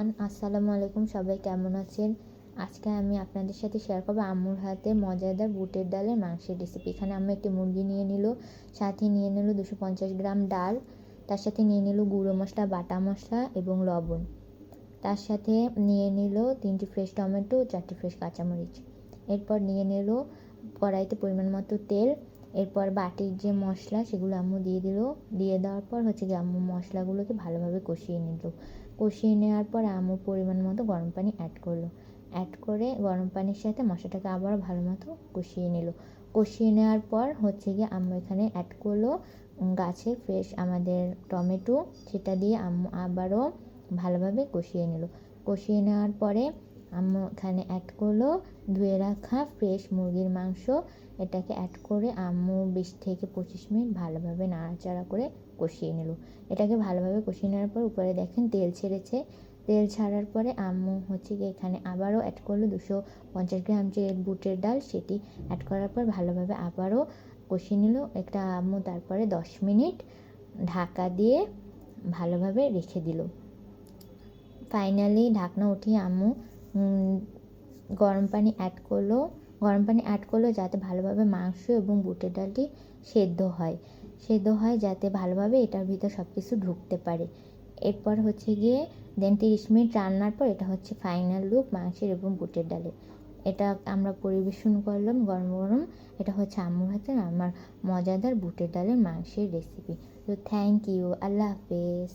আসসালামু আলাইকুম সবাই কেমন আছেন? আজকে আমি আপনাদের সাথে শেয়ার করব আম্মুর হাতে মজাদার বুটের ডালের মাংসের রেসিপি এখানে আম্মু একটি মুরগি নিয়ে নিল, সাথে নিয়ে নিল দুশো পঞ্চাশ গ্রাম ডাল, তার সাথে নিয়ে নিল গুঁড়ো মশলা, বাটা মশলা এবং লবণ। তার সাথে নিয়ে নিল তিনটি ফ্রেশ টমেটো, চারটি ফ্রেশ কাঁচামরিচ। এরপর নিয়ে নিল কড়াইতে পরিমাণ মতো তেল এরপর বাটির যে মশলা সেগুলো আম্মু দিয়ে দিল। দিয়ে দেওয়ার পর হচ্ছে গিয়ে আম্মু মশলাগুলোকে ভালোভাবে কষিয়ে নিল। কষিয়ে নেওয়ার পর আম্মু পরিমাণ মতো গরম পানি অ্যাড করল। অ্যাড করে গরম পানির সাথে মশলাটাকে আবার ভালো মতো কষিয়ে নিল। কষিয়ে নেওয়ার পর হচ্ছে গিয়ে আম্মু এখানে অ্যাড করল গাছের ফ্রেশ আমাদের টমেটো। সেটা দিয়ে আম্মু আবারও ভালোভাবে কষিয়ে নিল। কষিয়ে নেওয়ার পরে আম্মু এখানে অ্যাড করল। ধুয়ে রাখা ফ্রেশ মুরগির মাংস। এটাকে অ্যাড করে আম্মু বিশ থেকে পঁচিশ মিনিট ভালোভাবে নাড়াচাড়া করে কষিয়ে নিল। এটাকে ভালোভাবে কষিয়ে নেওয়ার পর উপরে দেখেন তেল ছেড়েছে। তেল ছাড়ার পরে আম্মু হচ্ছে কি এখানে আবারও অ্যাড করল দুশো পঞ্চাশ গ্রাম যে বুটের ডাল, সেটি অ্যাড করার পর ভালোভাবে আবারও কষিয়ে নিল। একটা আম্মু তারপরে দশ মিনিট ঢাকা দিয়ে ভালোভাবে রেখে দিল। ফাইনালি ঢাকনা উঠিয়ে আম্মু গরম পানি অ্যাড করল। গরম পানি অ্যাড করল যাতে ভালোভাবে মাংস এবং বুটের ডালটি সেদ্ধ হয়। সেদ্ধ হয় যাতে ভালোভাবে এটার ভিতর সব কিছু ঢুকতে পারে। এরপর হচ্ছে গিয়ে দেন তিরিশ মিনিট রান্নার পর এটা হচ্ছে ফাইনাল লুক মাংসের এবং বুটের ডালের। এটা আমরা পরিবেশন করলাম গরম গরম। এটা হচ্ছে আম্মুর হাতের আমার মজাদার বুটের ডালের মাংসের রেসিপি তো থ্যাংক ইউ আল্লাহ হাফেজ।